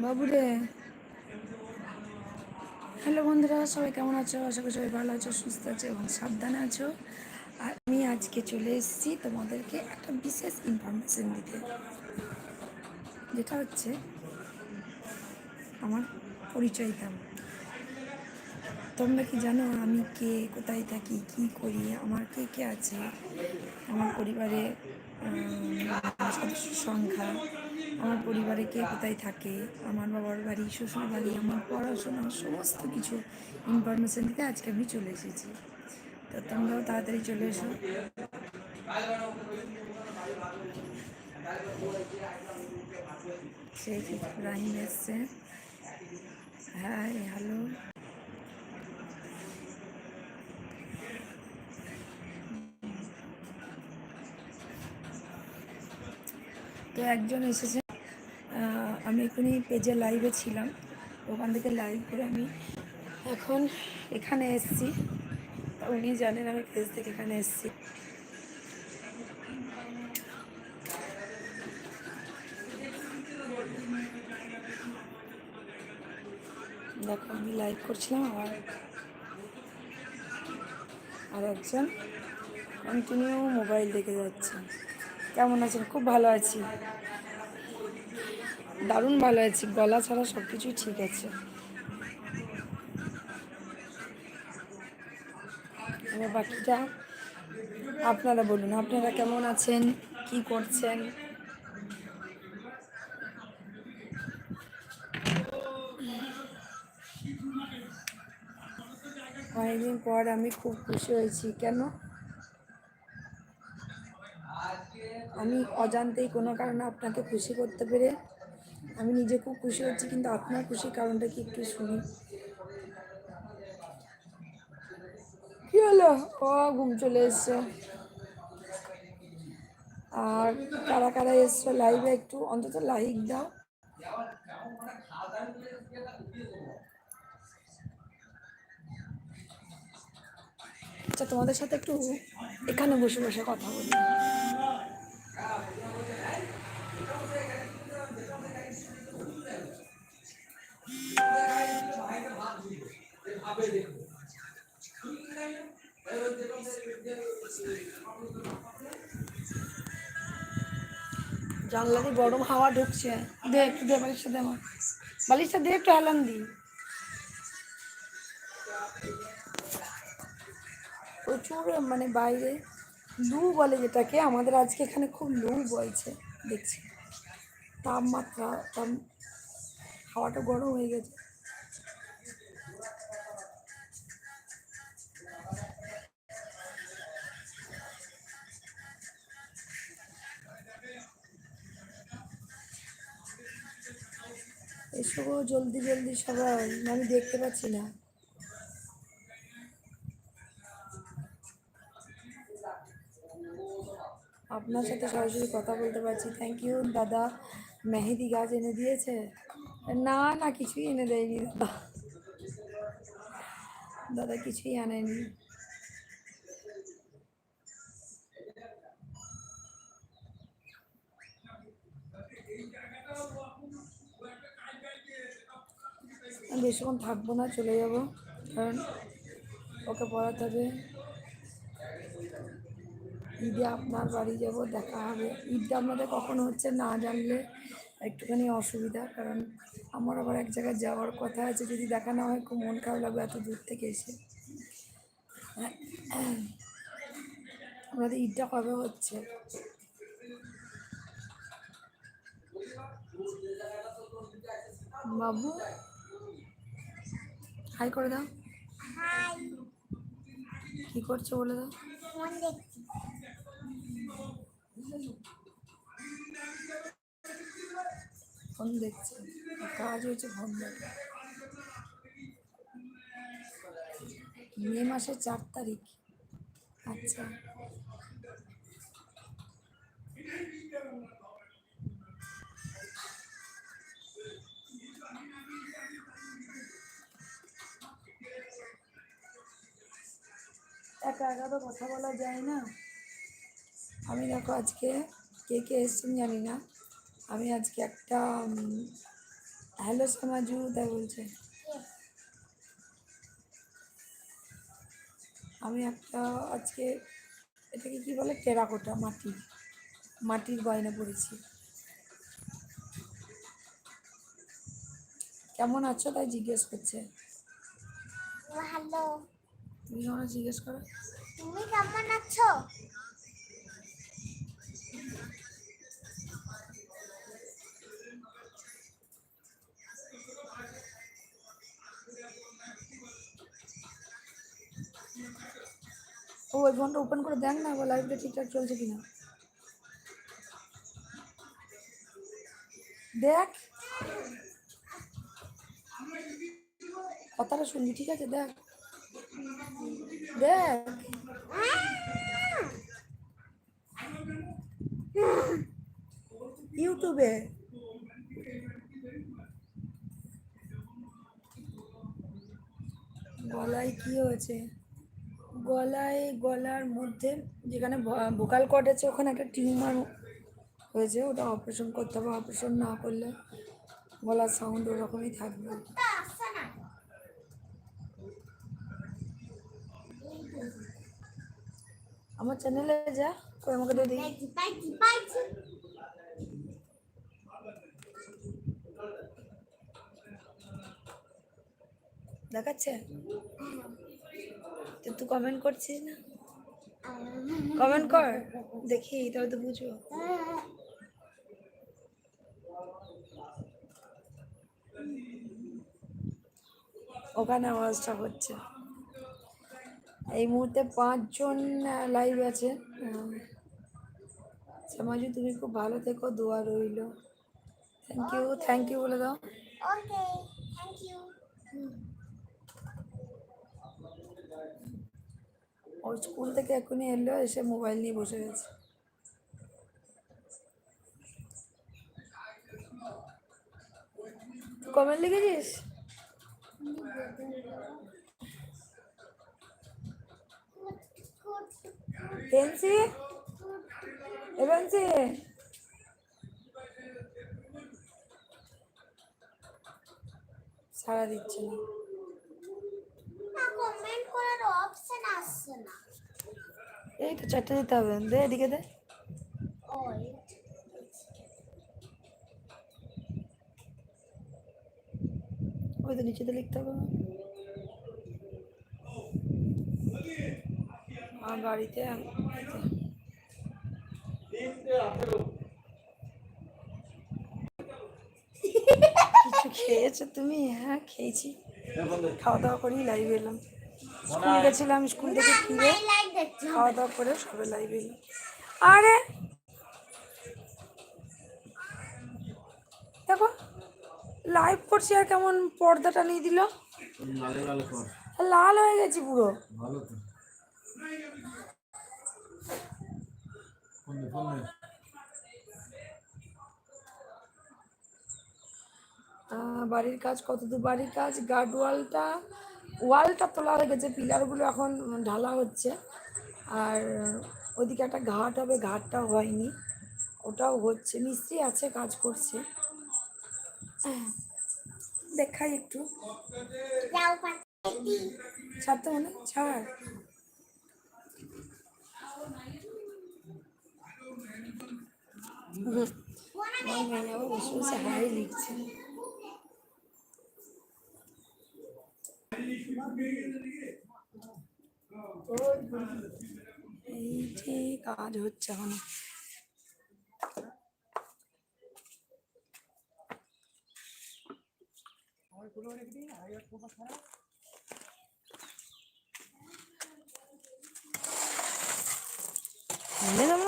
বাবুরে। হ্যালো বন্ধুরা, সবাই কেমন আছো? আশা করি সবাই ভালো আছো, সুস্থ আছো এবং সাবধানে আছো। আর আমি আজকে চলে এসেছি তোমাদেরকে একটা বিশেষ ইনফরমেশন দিতে। যেটা হচ্ছে আমার পরিচয় দাম তোমরা কি জানো আমি কে, কোথায় থাকি, কি করি, আমার কে কে আছে? আমার পরিবারে সদস্য সংখ্যা। আমার পরিবারে কে কোথায় থাকে, আমার বাবার বাড়ি, শ্বশুর বাড়ি, আমার পড়াশোনা, সমস্ত কিছু ইনফরমেশন দিতে আজকে আমি চলে এসেছি। তো তোমরাও তাড়াতাড়ি চলে এসো। সেই রাহিম এসছে। হ্যাঁ হ্যালো তো একজন এসেছে। আমি এখনই পেজে লাইভে ছিলাম। ওখান থেকে লাইভ করে আমি এখন এখানে এসেছি। উনি জানেন আমি পেজ থেকে এখানে এসেছি। দেখো, আমি লাইভ করছিলাম আবার আর একজন কন্টিনিউ মোবাইল দেখে যাচ্ছে। কেমন আছেন? খুব ভালো আছি। দারুণ ভালো আছি। গলা ছাড়া সব কিছুই ঠিক আছে। বাকিটা আপনারা বলুন, আপনারা কেমন আছেন? কি করছেন? অনেকদিন পর আমি খুব খুশি হয়েছি। কেন? আমি অজান্তেই কোনো কারণে আপনাকে খুশি করতে পেরে আমি নিজে খুব খুশি হচ্ছি, কিন্তু আপনার খুশির কারণটা কি একটু শুনি। কি হলো? ও, ঘুম চলে এসছে। আর কারা কারা এসছো লাইভে একটু? অন্তত লাইক দাও। আচ্ছা তোমাদের সাথে একটু এখানে বসে বসে কথা বলি। জানলা দিয়ে গরম হাওয়া ঢুকছে। দে একটু দে বালিশটা দে আমার। বালিশটা দে একটু হেলান দি। প্রচুর মানে বাইরে লু বলে যেটাকে, আমাদের আজকে এখানে খুব লু বইছে দেখছি। তাপমাত্রা, তাপ হাওয়াটা গরম হয়ে গেছে। এসব জলদি জলদি সবাই। আমি দেখতে পাচ্ছি না। আপনার সাথে সরাসরি কথা বলতে পারছি। থ্যাংক ইউ দাদা। মেহেদি গাছ এনে দিয়েছে। না না, কিছুই এনে দেয়নি, দাদা। দাদা, কিছুই আনেনি। বেশিক্ষণ থাকব না, চলে যাব, কারণ ওকে পড়াতে হবে। ঈদে আপনার বাড়ি যাব, দেখা হবে। ঈদটা আপনাদের কখন হচ্ছে না জানলে একটুখানি অসুবিধা, কারণ আমার আবার এক জায়গায় যাওয়ার কথা আছে যদি দেখা না হয় খুব মন খারাপ লাগবে এত দূর থেকে এসে। আমাদের ঈদটা কবে হচ্ছে? বাবু? হাই করে দাও। কি করছ বলে দাও। ফোন দেখছে। কাজ হয়েছে দেখে মে মাসের চার তারিখ। আচ্ছা। একা একা তো কথা বলা যায় না। আমি দেখো আজকে কে কে এসছেন জানি না। আমি আজকে একটা হ্যালো সমাজু তাই বলছে। আমি একটা আজকে এটাকে কি বলে? টেরাকোটা মাটির মাটির গয়না পড়েছি কেমন আছো? তাই জিজ্ঞেস করছে। ভালো। তুমি কেমন জিজ্ঞেস করো। তুমি কেমন আছো? ও ওই ফোনটা ওপেন করে দেখ না বা লাইভটা ঠিকঠাক চলছে কিনা। দেখ। কথাটা শুনবি, ঠিক আছে? দেখ। দেখ। ইউটিউবে। গলায় কি হয়েছে? গলায়, গলার মধ্যে যেখানে ভোকাল কর্ড আছে, ওখানে একটা টিউমার হয়েছে। ওটা অপারেশন করতে হবে। অপারেশন না করলে গলার সাউন্ড ওরকমই থাকবে। তা আমার চ্যানেলে যা, কই আমাকে দিই পাইছি তুই কমেন্ট করছিস না? কমেন্ট কর, দেখি তবে তো বুঝব। ওখানে আওয়াজটা হচ্ছে। এই মুহূর্তে পাঁচজন লাইভ আছে। সমাজু, তুমি খুব ভালো থেকো, দোয়া রইল। থ্যাংক ইউ থ্যাংক ইউ বলে দাও। ওকে থ্যাংক ইউ ওর স্কুল থেকে এখনই এলো, এসে মোবাইল নিয়ে বসে গেছে। কমেন্ট লিখেছিস? পেন্সি এ পেন্সি সারা দিচ্ছে না। অপশন আসছে না। এই তো চারটে দিতে হবে। দে এদিকে দে। ওই। ওই তো নিচেতে লিখতে হবে। আমার বাড়িতে কিছু খেয়েছো তুমি? হ্যাঁ খেয়েছি। খাওয়া দাওয়া করেই লাইভ এলাম। স্কুল গেছিলাম স্কুল থেকে ফিরে খাওয়া দাওয়া করে সবে লাইভ এলাম আরে! দেখো লাইভ করছি আর কেমন পর্দাটা নিয়ে দিল। লালে হয়ে গেছি পুরো। বাড়ির কাজ কত দূর বাড়ির কাজ গার্ড ওয়ালটা তোলা হয়ে গেছে, পিলারগুলো এখন ঢালা হচ্ছে। আর ওইদিকে একটা ঘাট হবে, ঘাটটাও হয়নি। ওটাও হচ্ছে, মিস্ত্রি আছে, কাজ করছে। দেখাই একটু। ছাড়তে মনে, ছাড়। বসে বসে হাই লিখছে এই যে কাজ হচ্ছে এখন।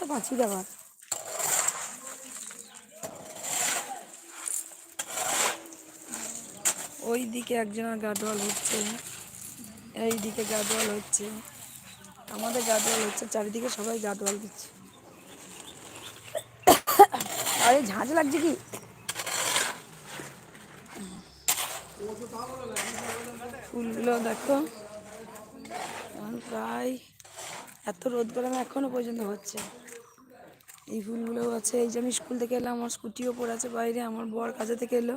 তো দেবার ওই দিকে একজনের গাডোয়াল হচ্ছে এই দিকে গাডোয়াল হচ্ছে। আমাদের গাডোয়াল হচ্ছে, চারিদিকে সবাই গাডোয়াল দিচ্ছে। আরে ঝাঁঝ লাগছে কি? ফুলগুলো দেখো। এখন প্রায় এত রোদ গরমে এখনও পর্যন্ত হচ্ছে। এই ফুলগুলো আছে। এই যে আমি স্কুল থেকে এলাম, আমার স্কুটিও পড়ে আছে বাইরে, আমার বর কাজে থেকে এলো,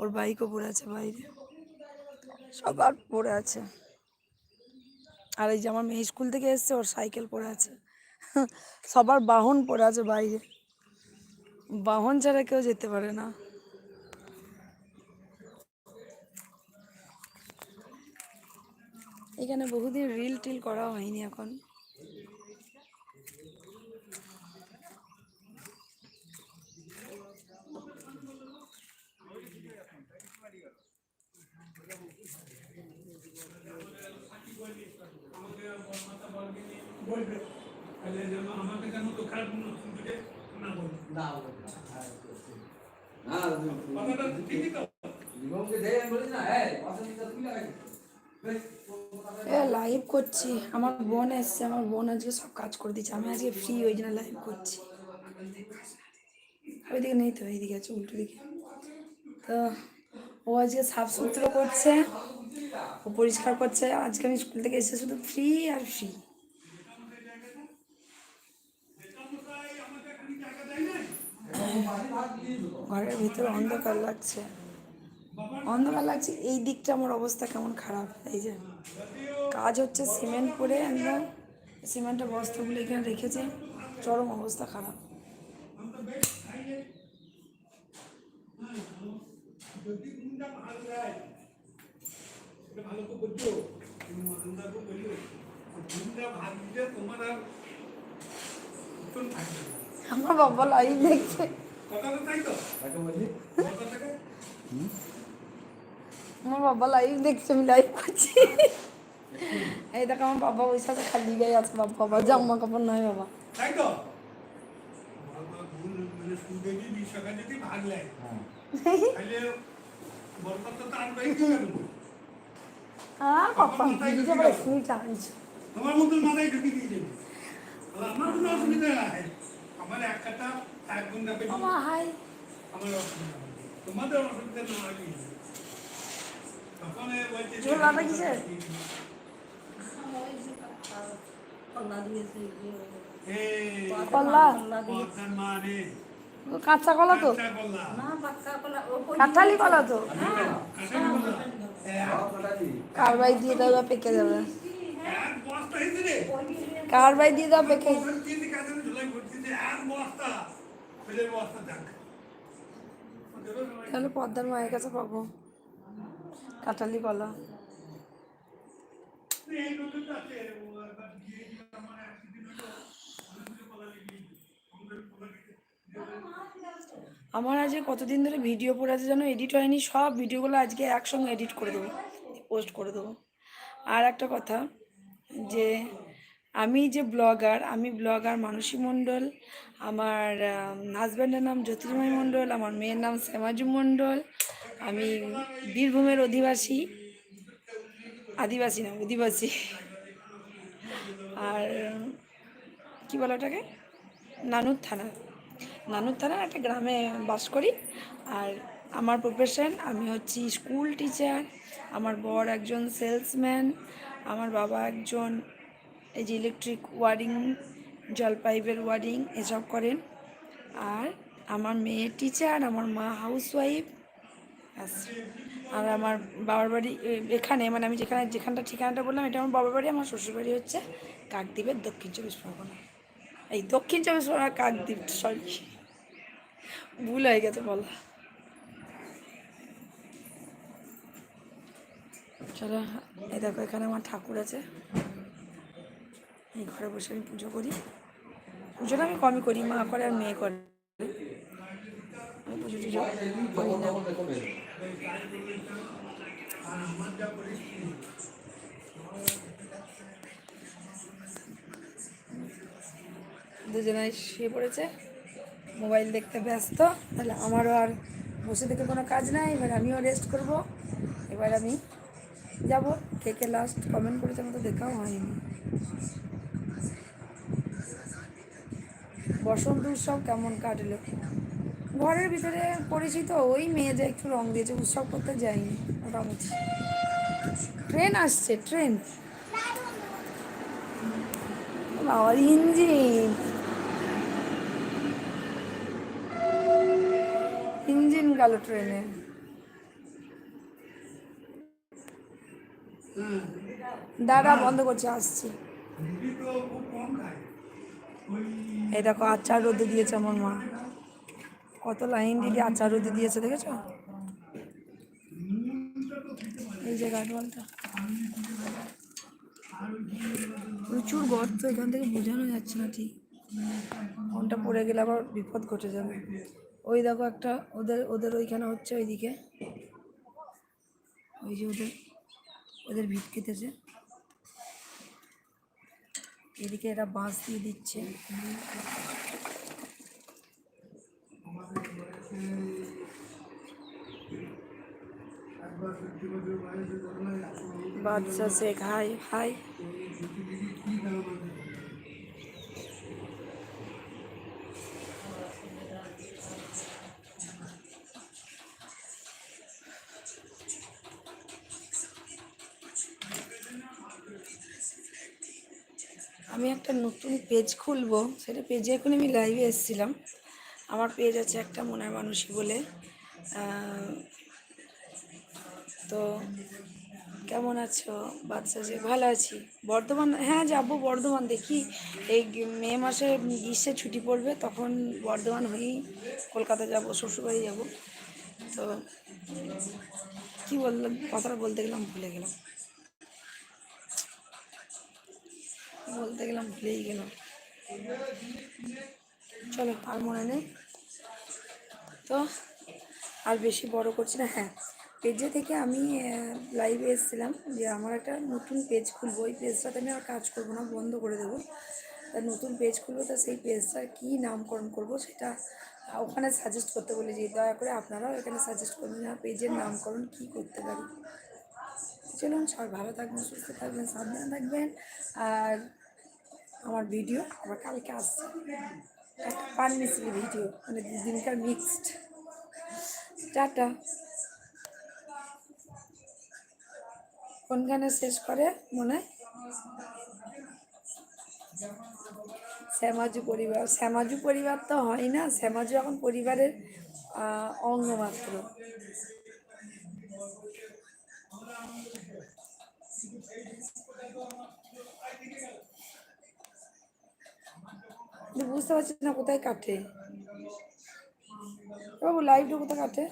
ওর বাইকও পড়ে আছে বাইরে। সবার পড়ে আছে। আর এই যে আমার মেয়ে স্কুল থেকে এসছে, ওর সাইকেল পড়ে আছে। সবার বাহন পড়ে আছে বাইরে। বাহন ছাড়া কেউ যেতে পারে না। এখানে বহুদিন রিল টিল করা হয়নি এখন। বলবে। তাহলে যেন আমাকে যেন তো খারাপ শুনতে না বলবে। না কথাটা ঠিকই তো। নিগমকে দেয় আমি বলি না লাইভ করছি। আমার বোন এসছে আমার বোন আজকে সব কাজ করে দিচ্ছে। আমি আজকে ফ্রি ওই জন্য লাইভ করছি। ওইদিকে নেই তো এইদিকে আছে উল্টো দিকে। তো ও আজকে সাফ সুতরো করছে ও পরিষ্কার করছে। আজকে আমি স্কুল থেকে এসে শুধু ফ্রি আর ফ্রি ঘরের ভিতরে অন্ধকার লাগছে। অন্ধকার লাগছে, এই দিকটা আমার অবস্থা কেমন খারাপ? এই যে কাজ হচ্ছে সিমেন্ট করে একদম সিমেন্টের বস্তাগুলো এখানে রেখেছে, চরম অবস্থা খারাপ। ভালো তোমার আর। আমার বাবা লাইভ দেখছে। আমার বাবা লাইভ দেখছে, আমি লাইভ করছি। এই দেখো, আমার বাবা ওই সাথে খালি গায়ে আছে, বাবা বাবা, জামা কাপড় নয় বাবা। তোমার মতো মাথায় ঢুকে দিয়ে দেবে আর আমার কোনো অসুবিধা নাই। আমার এক কাটা এক ঘণ্টা আমার অসুবিধা তোমাদের অসুবিধা না হয় তখন বলছে যে- জোর লাগা কলা পদ্মার মা কাঁচা কলা তো। কাঁঠালি কলা তো? কাঁঠালি কলা। এক- কারবাই দিয়ে দাও পেকে যাবে। কারবাই দিয়ে দাও পেকে। তাহলে পদ্মার মায়ের কাছে পাবো। কাঁঠালি কলা। আমার আজকে কতদিন ধরে ভিডিও পড়ে আছে যেন এডিট হয়নি। সব ভিডিওগুলো আজকে একসঙ্গে এডিট করে দেবো পোস্ট করে দেবো। আর একটা কথা যে আমি যে ব্লগার আমি ব্লগার মানসী মণ্ডল, আমার হাজব্যান্ডের নাম জ্যোতির্ময় মণ্ডল, আমার মেয়ের নাম শ্যামাজু মণ্ডল, আমি বীরভূমের অধিবাসী, আদিবাসী না, অধিবাসী। আর কি বলে ওটাকে? নানুর থানা। নানুর থানার একটা গ্রামে বাস করি। আর আমার প্রফেশন আমি হচ্ছি স্কুল টিচার আমার বর একজন সেলসম্যান আমার বাবা একজন এই যে ইলেকট্রিক ওয়ারিং জল পাইপের ওয়ারিং এসব করেন। আর আমার মেয়ে টিচার আমার মা হাউসওয়াইফ ব্যাস। আর আমার বাবার বাড়ি এখানে মানে আমি যেখানে, যেখানটা ঠিকানাটা বললাম, এটা আমার বাবার বাড়ি, আমার শ্বশুর বাড়ি হচ্ছে কাকদ্বীপের দক্ষিণ চব্বিশ পরগনা। এই দক্ষিণ চব্বিশ পরগনা কাকদ্বীপ সরি ভুল হয়ে গেছে, বলা। চলো, এই দেখো, এখানে আমার ঠাকুর আছে। এই ঘরে বসে আমি পুজো করি। পুজোটা আমি কমই করি, মা করে আর মেয়ে করে। আমি পুজো টুজো করি না। দুজনে শুয়ে পড়েছে। মোবাইল দেখতে ব্যস্ত। তাহলে আমারও আর বসে থেকে কোনো কাজ নাই। এবার আমিও রেস্ট করব। এবার আমি যাব। কে কে লাস্ট কমেন্ট করেছে আমার তো দেখাও হয়নি। বসন্ত উৎসব কেমন কাটলো? ঘরের ভিতরে পরিচিত ওই মেয়ে যে একটু রং দিয়েছে উৎসব করতে যায়নি মোটামুটি। ট্রেন আসছে ট্রেন। বাবার ইঞ্জিন। ইঞ্জিন গেল ট্রেনে। দাদা বন্ধ করছে আসছি। তো খুব কম খায় এই দেখো আচার রোদে দিয়েছে আমার মা। কত লাইন দিদি আচার রোদে দিয়েছে, দেখেছ? এই যে গাডওয়ালটা। প্রচুর গর্ত, এখান থেকে বোঝানো যাচ্ছে না ঠিক। কোনটা পড়ে গেলে আবার বিপদ ঘটে যাবে। ওই দেখো একটা, ওদের ওদের ওইখানে হচ্ছে ওইদিকে। ওই যে ওদের ওদের ভিত খেতেছে এদিকে এরা বাঁশ দিয়ে দিচ্ছে। বাচ্চা শেখ হাই হাই আমি একটা নতুন পেজ খুলবো, সেটা পেজে এখন আমি লাইভে এসেছিলাম। আমার পেজ আছে একটা মনের মানুষই বলে। তো কেমন আছো? বাচ্চা যে ভালো আছি। বর্ধমান হ্যাঁ যাব বর্ধমান। দেখি এই মে মাসে গ্রীষ্মে ছুটি পড়বে, তখন বর্ধমান হয়েই কলকাতা যাব, শ্বশুরবাড়ি যাব। তো কি বললাম কথাটা বলতে গেলাম, ভুলে গেলাম। বলতে গেলাম ভুলেই গেলাম। চলো আর মনে নেই। তো, আর বেশি বড় করছি না। হ্যাঁ পেজে থেকে আমি লাইভে এসেছিলাম যে আমার একটা নতুন পেজ খুলবো। ওই পেজটাতে আমি আর কাজ করব না, বন্ধ করে দেবো। তা নতুন পেজ খুলবো, তা সেই পেজটার কী নামকরণ করব সেটা ওখানে সাজেস্ট করতে বলেছি দয়া করে আপনারাও এখানে সাজেস্ট করবেন আর পেজের নামকরণ কী করতে পারি। চলুন, সবাই ভালো থাকবেন, সুস্থ থাকবেন, সাবধানে থাকবেন। আর আমার ভিডিও আবার কালকে আসছে পান ভিডিও মানে দুদিনকার মিক্সড টাটা। কোনখানে শেষ করে মনে? হয় শ্যামাজু পরিবার শ্যামাজু পরিবার তো হয় না, শ্যামাজু এখন পরিবারের অঙ্গ মাত্র। কিন্তু বুঝতে পারছি না কোথায় কাটে। বাবু লাইভটা কোথায় কাটে?